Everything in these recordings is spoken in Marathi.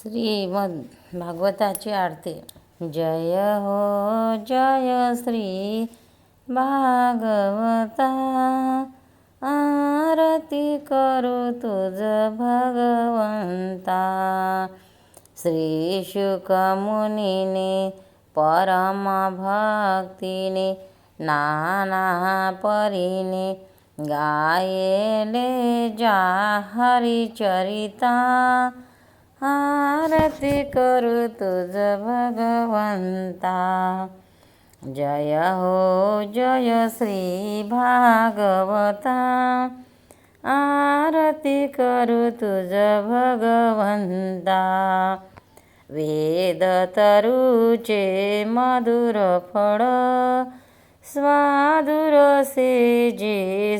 श्रीमद भागवताची आरती. जय हो जय श्री भागवता. आरती करू तुझ भगवंता. श्री शुकमुनीने परम भक्तीने नाना परीने गायले जा हरिचरिता. आरती करू तुझ भगवंता. जय हो जय श्री भागवता. आरती करू तुझ भगवंता. वेद तरुचे मधुर फळ स्वादुर से जे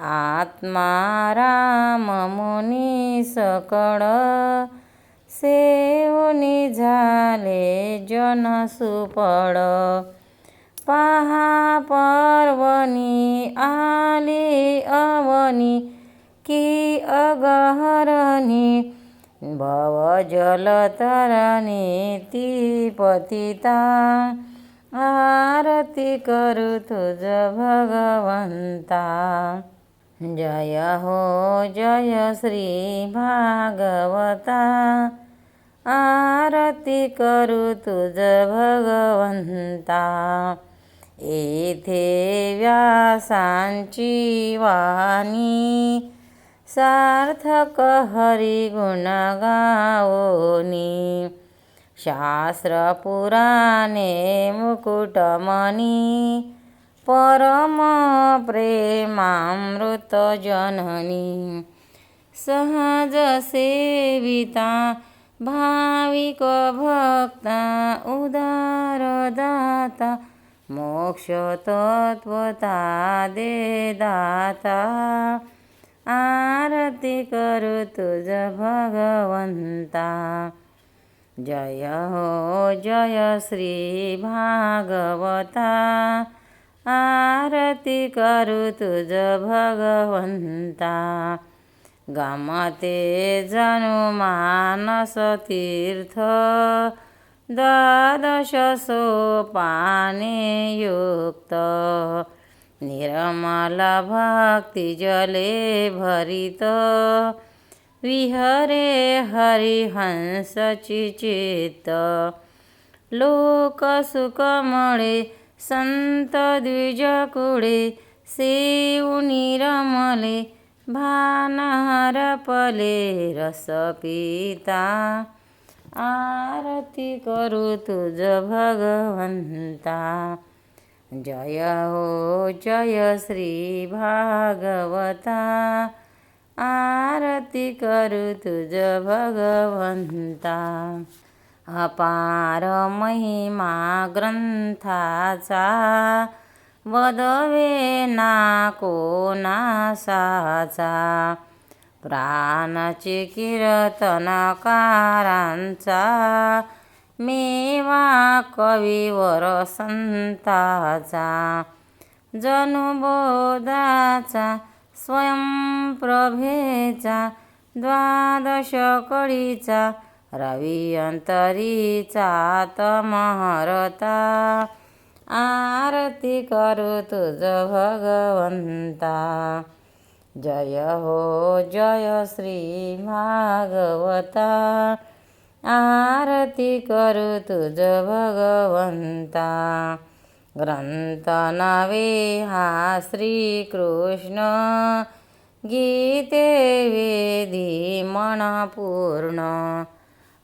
सोज्वळ आत्मा राम मुनी सकळ सेवनी झाले जन सुपळ. पहा पर्वणी आली अवनी की अगहरणी भव जलतरणी ती पतिता. आरती करू तुझ भगवंता. जय हो जय श्री भागवता। आरती करू तुझ भगवंता। येथे व्यासांची वाणी। सार्थक हरिगुण गाओनी शास्त्र पुराणे मुकुटमणी। परम प्रेमामृत जननी। सहज सेविता भाविक भक्ता उदारदाता मोक्ष तत्वता दे दाता। आरती करू तुझ भगवंता। जय हो जय श्री भागवता। आरती करू तुझ भगवंता. गमते जनु मानस तीर्थ. द्वादश सोपाने युक्त. निर्मल भक्ति जले भरित. विहरे हरिहंसची चित्त लोकसुखमळे संत द्विजकुळे सेऊनी रमले भानहर पले रस पिता. आरती करू तुझ भगवंता. जय हो जय श्री भागवता. आरती करू तुझ भगवंता. अपार महिमा ग्रंथाचा वदवे ना कोणासाचा? प्राणची कीर्तनकारांचा मेवा कवीवर संताचा. जनुबोधाचा स्वयंप्रभेचा द्वादशकडीचा रवी अंतरीचा तमहरता आरती करू तुझ भगवंता. जय हो जय श्री भागवता. आरती करू तुझ भगवंता. ग्रंथ नवे हा श्रीकृष्ण. गीते वेदी मनपूर्ण.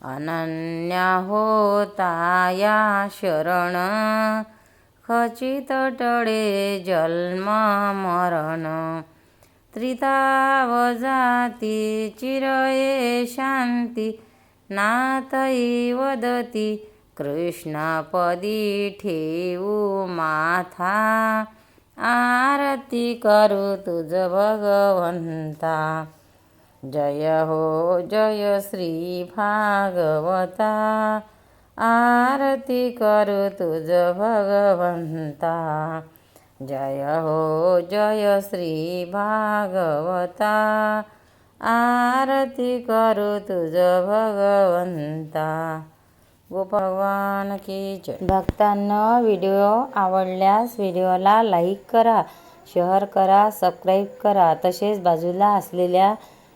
अनन्या होता या शरण. खचित टळे जन्म मरण. त्रिताव जाती चिरये शांती. नाथई वदती कृष्णपदी ठेवू माथा. आरती करू तुझ भगवंता. जय हो जय श्री भागवता. आरती करू तुझ भगवंता. जय हो जय श्री भागवता. आरती करू तुझ भगवंता. भगवान की जय. भक्तांना व्हिडिओ आवडल्यास व्हिडिओला लाईक करा शेअर करा सबस्क्राईब करा. तसेच बाजूला असलेल्या